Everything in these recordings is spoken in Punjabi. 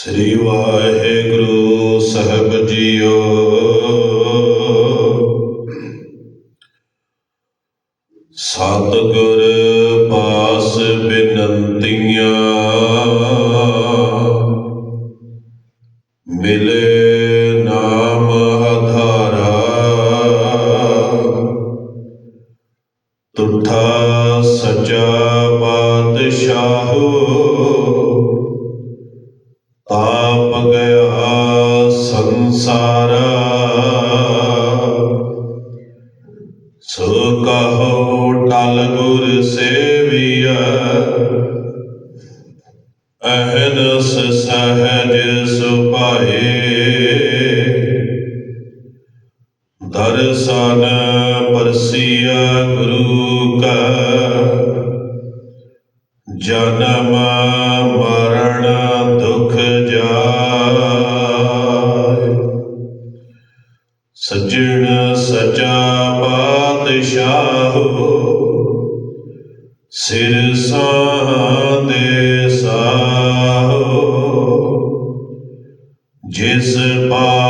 ਸ੍ਰੀ ਵਾਹਿਗੁਰੂ ਸਾਹਿਬ ਜੀਓ। ਸਤਿਗੁਰ ਪਾਸ ਬਿਨੰਤੀਆਂ। ਮਿਲੇ ਤਾਪ ਗਿਆ ਸੰਸਾਰਾ। ਸੋ ਕਹੋ ਟਲ ਗੁਰ ਸੇਵੀਆ ਅਹਨਸ ਸਹਜ ਸੁਭਾਏ। ਦਰਸ਼ਨ ਪਰਸੀਆ ਗੁਰੂ ਕਾ, ਜਨਮ ਮਰਨ ਸਿਰ ਸਾਦੇ ਸਾਹੋ ਜਿਸ ਪਾਸ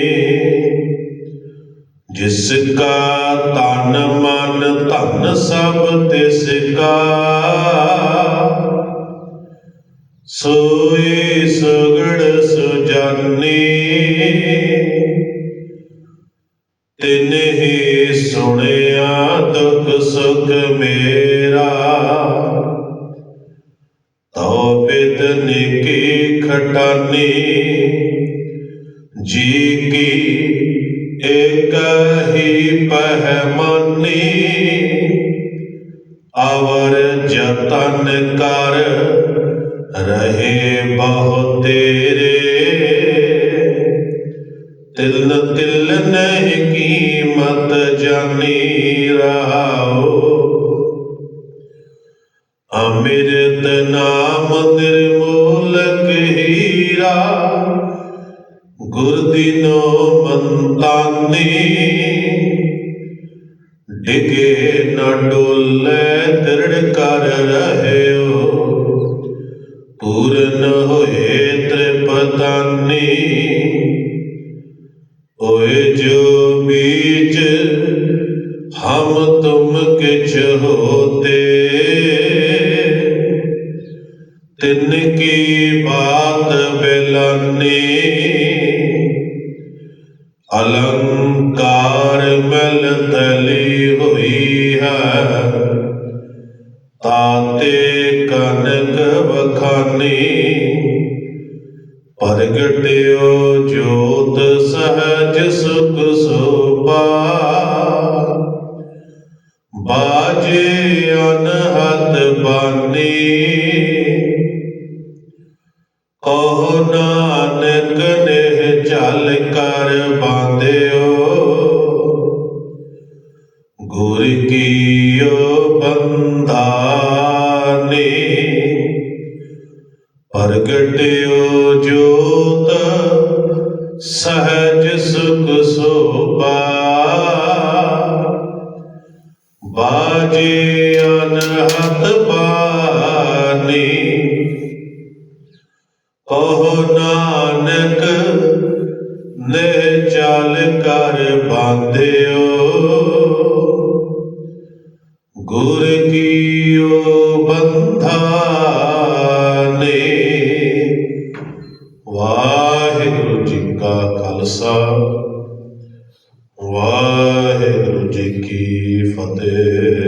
ਜਿਸ ਕਾ ਤਨ ਮਨ ਧਨ ਸਭ ਤਿਸ ਕਾ ਸੋਈ ਸੁਗੜ ਸੁਜਾਨੀ ਤਿਨਹਿ ਸੁਣਿਆ ਦੁਖ ਸੁਖ ਮੇਰਾ ਤਉ ਬਿਦ ਨਿਕੀ ਖਟਾਨੀ ਜੀ ਕੀ ਏਕ ਹੀ ਪਹਿਮਾਨੀ, ਅਵਰ ਜਤਨ ਕਰ ਰਹੇ ਬਹੁ ਤੇਰੇ। ਤਿਲ ਤਿਲ ਨਹੀਂ ਕੀਮਤ ਜਾਣੀ ਰਹਾਓ ਅੰਮ੍ਰਿਤ ਨਾਮ ਨਿਰਮੋਲਕ ਦੀਨੋ ਮੰਤਾਨੀ ਡਿਗੇ ਨ ਡੋਲੇ, ਦ੍ਰਿੜ ਕਰ ਰਹਿਓ। ਪੂਰਨ ਹੋਏ ਤ੍ਰਿਪਤਾਨੀ, ਓਏ ਜੋ ਬੀਜ ਹਮ ਤੁਮ ਕਿਛ ਹੋਤੇ, ਤਿਨ ਕੀ ਅਲੰਕਾਰ ਮਲ ਤਲੀ ਹੋਈ ਹੈ। ਤਾਤੇ ਕਨਕ ਵਖਾਨੀ, ਪ੍ਰਗਟਿਓ ਜੋਤ ਸਹਜ ਸੁਖ ਸੋਪਾ ਬਾਜੇ ਅਨਹਦ ਬਾਨੀ ਪ੍ਰਗਟਿਓ ਜੋਤ ਸਹਜ ਸੁਖ ਸੋਪਾ ਬਾਜੇ ਅਨਹਤ ਬਾਨੀ ਕਹੋ ਨਾਨਕ ਨੇ ਚਾਲ ਕਰ ਬਾਂਧਿਓ। ਜੀ ਕੀ ਫਤਿਹ।